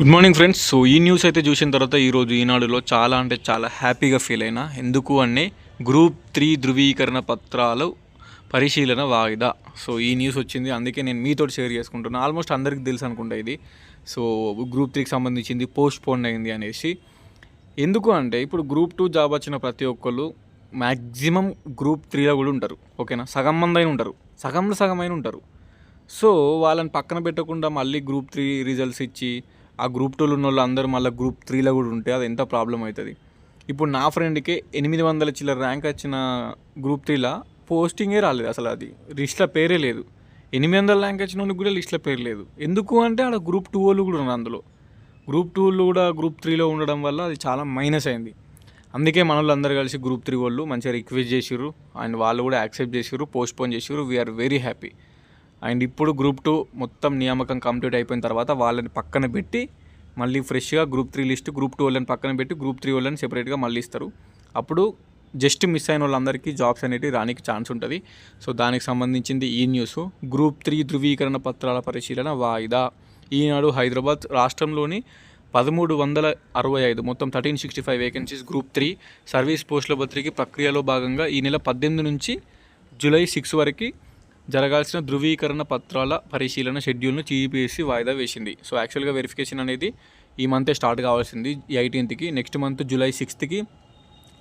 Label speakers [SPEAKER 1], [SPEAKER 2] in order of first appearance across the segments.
[SPEAKER 1] Good morning friends so ఈ news అయితే చూసిన తర్వాత ఈరోజు ఈనాడులో చాలా అంటే చాలా హ్యాపీగా ఫీల్ అయినా ఎందుకు అనే గ్రూప్ త్రీ ధృవీకరణ పత్రాలు పరిశీలన వాయిదా. సో ఈ న్యూస్ వచ్చింది. అందుకే నేను మీతో షేర్ చేసుకుంటున్నాను ఆల్మోస్ట్ అందరికీ తెలుసు అనుకుంటా ఇది. సో గ్రూప్ త్రీకి సంబంధించింది పోస్ట్ పోన్ అయింది అనేసి. ఎందుకు అంటే ఇప్పుడు గ్రూప్ టూ జాబ్ వచ్చిన ప్రతి ఒక్కళ్ళు మ్యాక్సిమం గ్రూప్ త్రీలో కూడా ఉంటారు. ఓకేనా సగం మంది అయిన ఉంటారు. సగంలో సగం అయిన ఉంటారు. సో వాళ్ళని పక్కన పెట్టకుండా మళ్ళీ గ్రూప్ త్రీ రిజల్ట్స్ ఇచ్చి ఆ గ్రూప్ టూలో ఉన్న వాళ్ళు అందరూ మళ్ళీ గ్రూప్ త్రీలో కూడా ఉంటే అది ఎంత ప్రాబ్లం అవుతుంది. ఇప్పుడు నా ఫ్రెండ్కి ఎనిమిది వందల చిల్లర ర్యాంక్ వచ్చిన గ్రూప్ త్రీలో పోస్టింగే రాలేదు అసలు అది. లిస్ట్లో పేరే లేదు. ఎనిమిది వందల ర్యాంక్ వచ్చిన వాళ్ళకి కూడా లిస్ట్లో పేరు లేదు. ఎందుకు అంటే ఆడ గ్రూప్ టూ వాళ్ళు కూడా ఉన్నారు అందులో. గ్రూప్ టూలో కూడా గ్రూప్ త్రీలో ఉండడం వల్ల అది చాలా మైనస్ అయింది. అందుకే మనల్ని అందరు కలిసి గ్రూప్ త్రీ వాళ్ళు మంచిగా రిక్వెస్ట్ చేసిర్రు. అండ్ వాళ్ళు కూడా యాక్సెప్ట్ చేసిర్రు పోస్ట్పోన్ చేసిర్రు. వీఆర్ వెరీ హ్యాపీ అండ్ ఇప్పుడు గ్రూప్ టూ మొత్తం నియామకం కంప్లీట్ అయిపోయిన తర్వాత వాళ్ళని పక్కన పెట్టి మళ్ళీ ఫ్రెష్గా group three list group two వాళ్ళని పక్కన పెట్టి గ్రూప్ త్రీ వాళ్ళని సెపరేట్గా మళ్ళీ ఇస్తారు. అప్పుడు జస్ట్ మిస్ అయిన వాళ్ళందరికీ జాబ్స్ అనేవి రానికి ఛాన్స్ ఉంటుంది. సో దానికి సంబంధించింది ఈ న్యూస్. గ్రూప్ త్రీ ధృవీకరణ పత్రాల పరిశీలన వాయిదా. ఈనాడు హైదరాబాద్ రాష్ట్రంలోని పదమూడు వందల అరవై ఐదు మొత్తం thirteen sixty five vacancies group three service పోస్టుల భర్తీకి ప్రక్రియలో భాగంగా ఈ నెల పద్దెనిమిది నుంచి జూలై సిక్స్ వరకు జరగాల్సిన ధృవీకరణ పత్రాల పరిశీలన షెడ్యూల్ను టీపీఎస్సీ వాయిదా వేసింది. సో యాక్చువల్గా వెరిఫికేషన్ అనేది ఈ మంతే స్టార్ట్ కావాల్సింది ఎయిటీన్త్కి నెక్స్ట్ మంత్ జూలై సిక్స్త్కి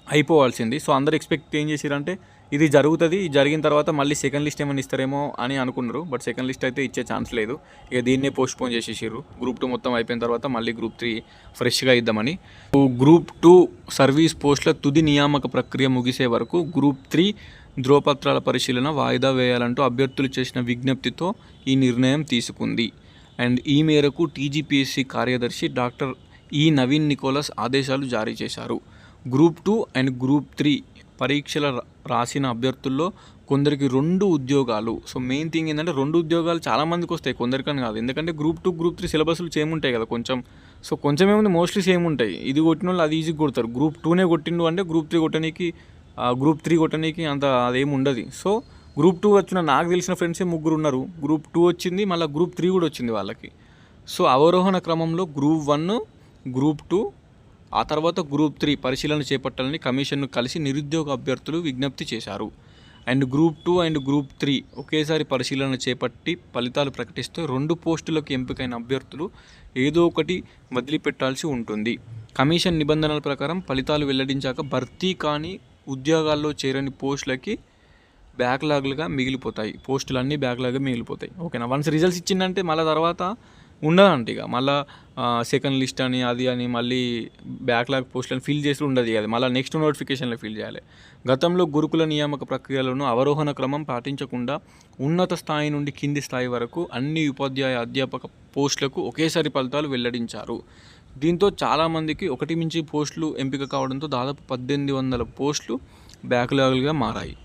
[SPEAKER 1] అయిపోవాల్సింది. సో అందరు ఎక్స్పెక్ట్ ఏం చేశారంటే ఇది జరుగుతుంది జరిగిన తర్వాత మళ్ళీ సెకండ్ లిస్ట్ ఏమైనా ఇస్తారేమో అని అనుకున్నారు. బట్ సెకండ్ లిస్ట్ అయితే ఇచ్చే ఛాన్స్ లేదు. ఇక దీన్నే పోస్ట్ పోన్ చేసేసారు గ్రూప్ టూ మొత్తం అయిపోయిన తర్వాత మళ్ళీ గ్రూప్ త్రీ ఫ్రెష్గా ఇద్దామని. గ్రూప్ టూ సర్వీస్ పోస్టుల తుది నియామక ప్రక్రియ ముగిసే వరకు గ్రూప్ త్రీ ధ్రువపత్రాల పరిశీలన వాయిదా వేయాలంటూ అభ్యర్థులు చేసిన విజ్ఞప్తితో ఈ నిర్ణయం తీసుకుంది. అండ్ ఈ మేరకు టీజీపీఎస్సీ కార్యదర్శి డాక్టర్ ఈ నవీన్ నికోలస్ ఆదేశాలు జారీ చేశారు. Group two and group three పరీక్షల రా- రాసిన అభ్యర్థుల్లో కొందరికి రెండు ఉద్యోగాలు. సో మెయిన్ థింగ్ ఏంటంటే రెండు ఉద్యోగాలు చాలామందికి వస్తాయి కొందరికని కాదు. ఎందుకంటే గ్రూప్ టూ గ్రూప్ త్రీ సిలబస్లు సేమ్ ఉంటాయి కదా కొంచెం. సో కొంచెం ఏముంది మోస్ట్లీ సేమ్ ఉంటాయి. ఇది కొట్టిన వాళ్ళు అది ఈజీ కొడతారు. గ్రూప్ టూనే కొట్టిండు అంటే గ్రూప్ త్రీ కొట్టడానికి గ్రూప్ త్రీ కొట్టడానికి అంత అదేమి ఉండదు. సో గ్రూప్ టూ వచ్చిన నాకు తెలిసిన ఫ్రెండ్సే ముగ్గురు ఉన్నారు. గ్రూప్ టూ వచ్చింది మళ్ళీ గ్రూప్ త్రీ కూడా వచ్చింది వాళ్ళకి. సో అవరోహణ క్రమంలో గ్రూప్ వన్ గ్రూప్ టూ ఆ తర్వాత గ్రూప్ త్రీ పరిశీలన చేపట్టాలని కమిషన్ను కలిసి నిరుద్యోగ అభ్యర్థులు విజ్ఞప్తి చేశారు. And group two and group three ఒకేసారి పరిశీలన చేపట్టి ఫలితాలు ప్రకటిస్తూ రెండు పోస్టులకు ఎంపికైన అభ్యర్థులు ఏదో ఒకటి వదిలిపెట్టాల్సి ఉంటుంది. కమిషన్ నిబంధనల ప్రకారం ఫలితాలు వెల్లడించాక భర్తీ కాని ఉద్యోగాల్లో చేరని పోస్టులకి బ్యాక్లాగ్లుగా మిగిలిపోతాయి. పోస్టులు అన్నీ బ్యాక్లాగ్గా మిగిలిపోతాయి. ఓకేనా? వన్స్ రిజల్ట్స్ ఇచ్చిందంటే మళ్ళీ తర్వాత ఉండదంట ఇక. మళ్ళీ సెకండ్ లిస్ట్ అని అది అని మళ్ళీ బ్యాక్లాగ్ పోస్టులను ఫిల్ చేసి ఉండదు అది. మళ్ళీ నెక్స్ట్ నోటిఫికేషన్లో ఫిల్ చేయాలి. గతంలో గురుకుల నియామక ప్రక్రియలను అవరోహణ క్రమం పాటించకుండా ఉన్నత స్థాయి నుండి కింది స్థాయి వరకు అన్ని ఉపాధ్యాయ అధ్యాపక పోస్టులకు ఒకేసారి ఫలితాలు వెల్లడించారు. దీంతో చాలామందికి ఒకటి మించి పోస్టులు ఎంపిక కావడంతో దాదాపు పద్దెనిమిది వందల పోస్టులు బ్యాక్లాగులుగా మారాయి.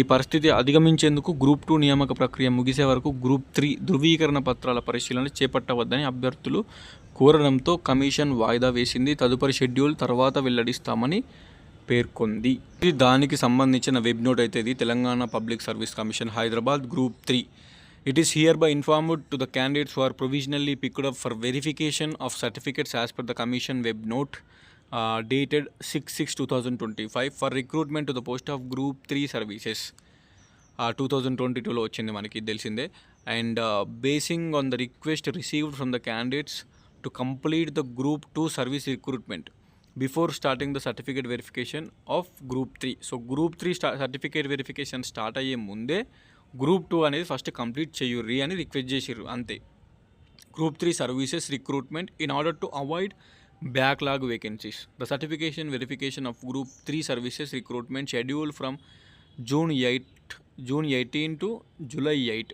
[SPEAKER 1] ఈ పరిస్థితి అధిగమించేందుకు గ్రూప్ టూ నియామక ప్రక్రియ ముగిసే వరకు గ్రూప్ త్రీ ధృవీకరణ పత్రాల పరిశీలన చేపట్టవద్దని అభ్యర్థులు కోరడంతో కమిషన్ వాయిదా వేసింది. తదుపరి షెడ్యూల్ తర్వాత వెల్లడిస్తామని పేర్కొంది. ఇది దానికి సంబంధించిన వెబ్ నోట్ అయితే ఇది Telangana public service commission Hyderabad group three. It is hereby informed to the candidates who are provisionally picked up for verification of certificates as per the commission web note dated six six two thousand twenty five for recruitment to the post of group three services two thousand twenty టూలో వచ్చింది మనకి తెలిసిందే. And basing on the request received from the candidates to complete the group two service recruitment before starting the certificate verification of group three so group three స్టా certificate verification start అయ్యే ముందే group two అనేది first complete చేయుర్రి అని request చేసిర్రు అంతే. Group three services recruitment in order to avoid backlog vacancies. The certification verification of group three services recruitment schedule from June eight June eighteen to July eight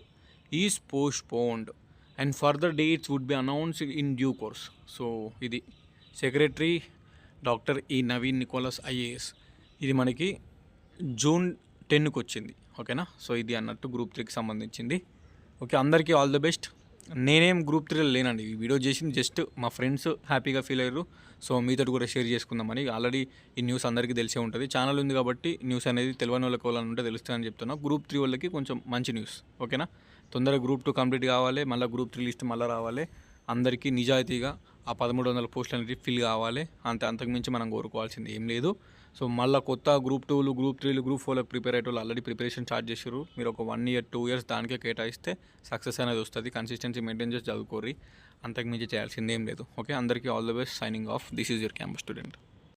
[SPEAKER 1] is postponed and further dates would be announced in due course. So ఇది secretary doctor E Naveen Nicholas IAS. ఇది మనకి June టెన్కి వచ్చింది ఓకేనా? So ఇది అన్నట్టు group త్రీకి సంబంధించింది. ఓకే అందరికీ ఆల్ ద బెస్ట్ నేనేం గ్రూప్ త్రీలో లేనండి. ఈ వీడియో చేసింది జస్ట్ మా ఫ్రెండ్స్ హ్యాపీగా ఫీల్ అయ్యారు. సో మీతో కూడా షేర్ చేసుకుందామని. ఆల్రెడీ ఈ న్యూస్ అందరికీ తెలిసే ఉంటుంది. ఛానల్ ఉంది కాబట్టి న్యూస్ అనేది తెలియని వాళ్ళకి వాళ్ళని ఉంటే తెలుస్తుందని చెప్తున్నా. గ్రూప్ త్రీ వాళ్ళకి కొంచెం మంచి న్యూస్ ఓకేనా? తొందరగా గ్రూప్ టూ కంప్లీట్ కావాలి. మళ్ళీ గ్రూప్ త్రీ లిస్ట్ మళ్ళీ రావాలి. అందరికీ నిజాయితీగా ఆ పదమూడు వందల పోస్టులు అనేది ఫిల్ కావాలి. అంతే అంతకుమించి మనం కోరుకోవాల్సింది ఏం లేదు. సో మళ్ళీ కొత్త గ్రూప్ టూలు గ్రూప్ త్రీలు గ్రూప్ ఫోర్లకు ప్రిపేర్ అయ్యే వాళ్ళు ఆల్రెడీ ప్రిపరేషన్ స్టార్ట్ చేసారు మీరు ఒక వన్ ఇయర్ టూ ఇయర్స్ దానికే కేటాయిస్తే సక్సెస్ అనేది వస్తుంది. కన్సిస్టెన్సీ మెయింటైన్ చేసి చదువుకోరి అంతకు మించి చేయాల్సిందేం లేదు. ఓకే అందరికీ all the best signing off this is your campus student